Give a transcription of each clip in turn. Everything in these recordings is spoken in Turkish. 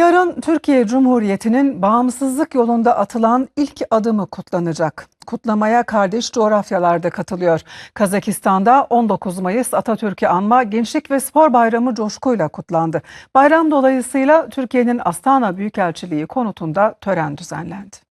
Yarın Türkiye Cumhuriyeti'nin bağımsızlık yolunda atılan ilk adımı kutlanacak. Kutlamaya kardeş coğrafyalarda katılıyor. Kazakistan'da 19 Mayıs Atatürk'ü anma Gençlik ve Spor Bayramı coşkuyla kutlandı. Bayram dolayısıyla Türkiye'nin Astana Büyükelçiliği konutunda tören düzenlendi.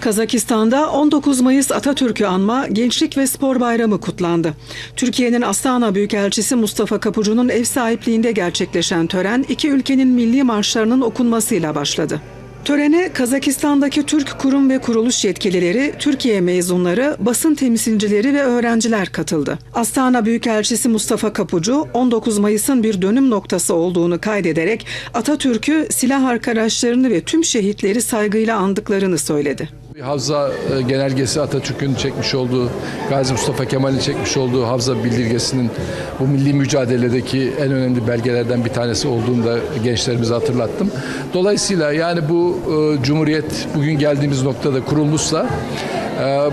Kazakistan'da 19 Mayıs Atatürk'ü anma Gençlik ve Spor Bayramı kutlandı. Türkiye'nin Astana Büyükelçisi Mustafa Kapucu'nun ev sahipliğinde gerçekleşen tören iki ülkenin milli marşlarının okunmasıyla başladı. Törene Kazakistan'daki Türk kurum ve kuruluş yetkilileri, Türkiye mezunları, basın temsilcileri ve öğrenciler katıldı. Astana Büyükelçisi Mustafa Kapucu, 19 Mayıs'ın bir dönüm noktası olduğunu kaydederek Atatürk'ü, silah arkadaşlarını ve tüm şehitleri saygıyla andıklarını söyledi. Bir Havza e, genelgesi Atatürk'ün çekmiş olduğu, Gazi Mustafa Kemal'in çekmiş olduğu Havza bildirgesinin bu milli mücadeledeki en önemli belgelerden bir tanesi olduğunu da gençlerimize hatırlattım. Dolayısıyla yani bu e, Cumhuriyet bugün geldiğimiz noktada kurulmuşsa e,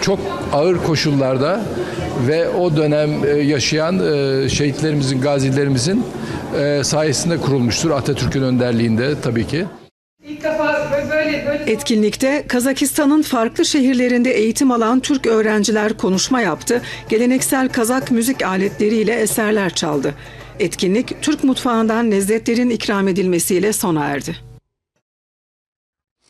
çok ağır koşullarda ve o dönem e, yaşayan e, şehitlerimizin, gazilerimizin sayesinde kurulmuştur. Atatürk'ün önderliğinde tabii ki. İlk defa böyle böyle Etkinlikte Kazakistan'ın farklı şehirlerinde eğitim alan Türk öğrenciler konuşma yaptı, geleneksel Kazak müzik aletleriyle eserler çaldı. Etkinlik Türk mutfağından lezzetlerin ikram edilmesiyle sona erdi.